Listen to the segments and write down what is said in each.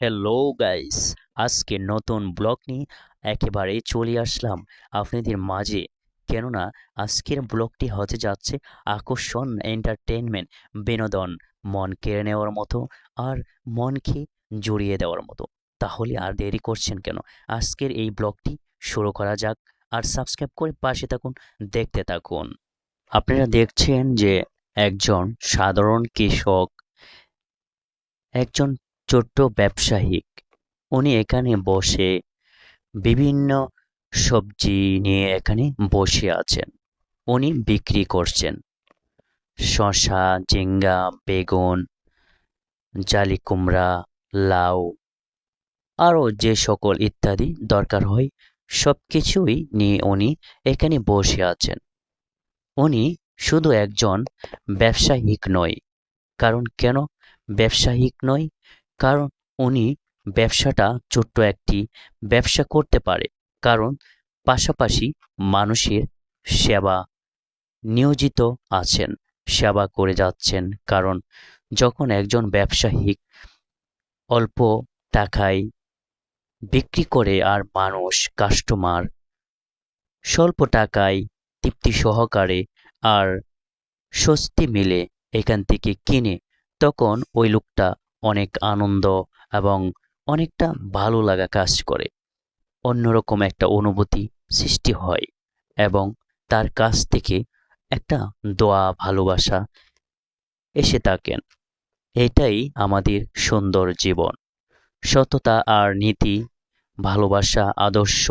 Hello guys আজকে নতুন blog নিয়ে একেবারে চলে আসলাম আপনাদের মাঝে। কেননা, আজকের ব্লগটি হতে যাচ্ছে আকর্ষণ এন্টারটেনমেন্ট বিনোদন, মন কেড়ে নেওয়ার মতো আর মনকে জড়িয়ে দেওয়ার মতো। তাহলে আর দেরি করছেন কেন? আজকের এই ব্লগটি শুরু করা যাক আর সাবস্ক্রাইব করে পাশে থাকুন, দেখতে থাকুন। আপনারা দেখছেন যে একজন সাধারণ কৃষক, একজন ছোট্ট ব্যবসায়িক। উনি এখানে বসে বিভিন্ন সবজি নিয়ে এখানে বসে আছেন। উনি বিক্রি করছেন। শসা, ঝিঙ্গা, বেগুন জালি কুমড়া লাউ, আরও যে সকল ইত্যাদি দরকার হয় সব কিছুই নিয়ে উনি এখানে বসে আছেন। উনি শুধু একজন ব্যবসায়িক নয়। কারণ কেন ব্যবসায়িক নয়? কারণ উনি ব্যবসাটা ছোট্ট একটি ব্যবসা করতে পারে। কারণ পাশাপাশি মানুষের সেবা নিয়োজিত আছেন, সেবা করে যাচ্ছেন। কারণ যখন একজন ব্যবসায়িক অল্প টাকায় বিক্রি করে আর মানুষ কাস্টমার স্বল্প টাকায় তৃপ্তি সহকারে আর স্বস্তি মিলে এখান থেকে কিনে, তখন ওই লোকটা অনেক আনন্দ এবং অনেকটা ভালো লাগা কাজ করে। অন্যরকম একটা অনুভূতি সৃষ্টি হয় এবং তার কাছ থেকে একটা দোয়া, ভালোবাসা এসে থাকেন। এটাই আমাদের সুন্দর জীবন। সততা আর নীতি, ভালোবাসা, আদর্শ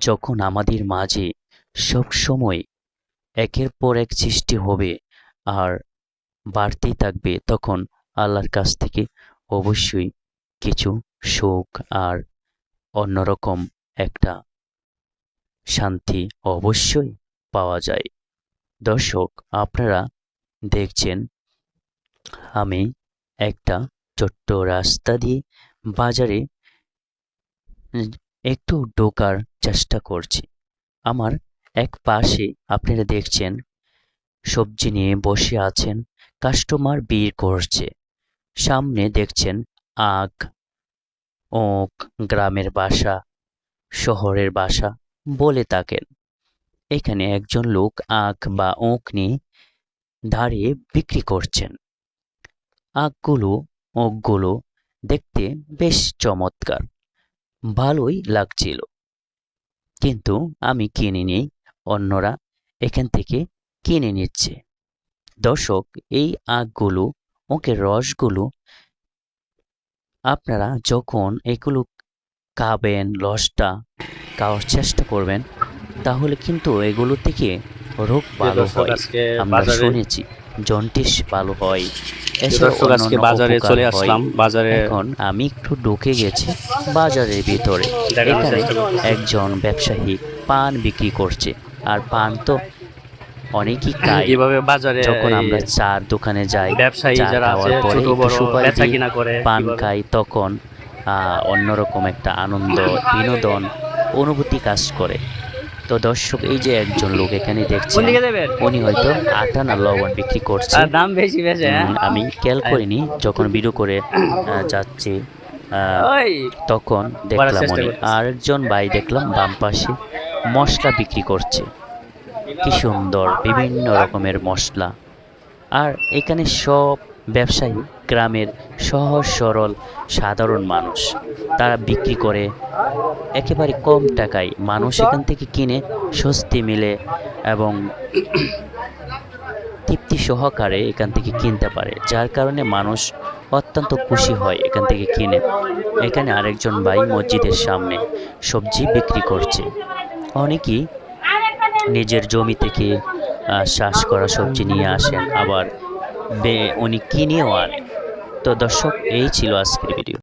যখন আমাদের মাঝে সব সময় একের পর এক সৃষ্টি হবে আর বাড়তেই থাকবে, তখন আল্লাহর কাছ থেকে অবশ্যই কিছু সুখ আর অন্যরকম একটা শান্তি অবশ্যই পাওয়া যায়। দর্শক, আপনারা দেখছেন, আমি একটা ছোট্ট রাস্তা দিয়ে বাজারে একটু ঢোকার চেষ্টা করছি। আমার এক পাশে আপনারা দেখছেন, সবজি নিয়ে বসে আছেন কাস্টমার ভিড় করছে। সামনে দেখছেন আখ ওক গ্রামের বাসা, শহরের বাসা বলে থাকেন। এখানে একজন লোক আখ বা ওক নিয়ে দাঁড়িয়ে বিক্রি করছেন। আখগুলো ওকগুলো দেখতে বেশ চমৎকার, ভালোই লাগছিল। কিন্তু আমি কিনে কিনিনি অন্যরা এখান থেকে কিনে নিচ্ছে। দর্শক, এই আখগুলো ওকে রসগুলো আপনারা যখন এগুলো খাবেন রসটা খাওয়ার চেষ্টা করবেন তাহলে কিন্তু এগুলো থেকে রোগ ভালো হয়। আমরা শুনেছি জন্টিস ভালো হয়। আজকে বাজারে চলে আসলাম বাজারে এখন আমি একটু ঢুকে গেছি বাজারের ভিতরে। এখানে একজন ব্যবসায়ী পান বিক্রি করছে আর পান তো অনেকই খায় কীভাবে বাজারে যখন আমরা চার দোকানে যাই ব্যবসায়ী যারা আছে ছোট বড় বেচা কিনা করে পান খাই তখন আহ, অন্যরকম একটা আনন্দ বিনোদন অনুভূতি কাজ করে। তো দর্শক এই যে একজন লোক এখানে দেখছেন উনি হয়তো আটা না লবণ বিক্রি করছে। দাম বেশি বেশি হ্যাঁ? আমি খেয়াল করিনি যখন ভিডিও করে যাচ্ছি তখন দেখলাম করতেছি। আরেকজন ভাই দেখলাম বাম পাশে মশলা বিক্রি করছে। কি সুন্দর, বিভিন্ন রকমের মশলা। আর এখানে সব ব্যবসায়ী গ্রামের সহজ সরল সাধারণ মানুষ। তারা বিক্রি করে একেবারে কম টাকায় মানুষ এখান থেকে কিনে স্বস্তি মিলে এবং তৃপ্তি সহকারে এখান থেকে কিনতে পারে, যার কারণে মানুষ অত্যন্ত খুশি হয় এখান থেকে কিনে। এখানে আরেকজন ভাই মসজিদের সামনে সবজি বিক্রি করছে। অনেকেই নিজের জমি থেকে চাষ করা সবজি নিয়ে আসেন। আবার উনি কিনেও আনেন। তো দর্শক, এই ছিল আজকের ভিডিও।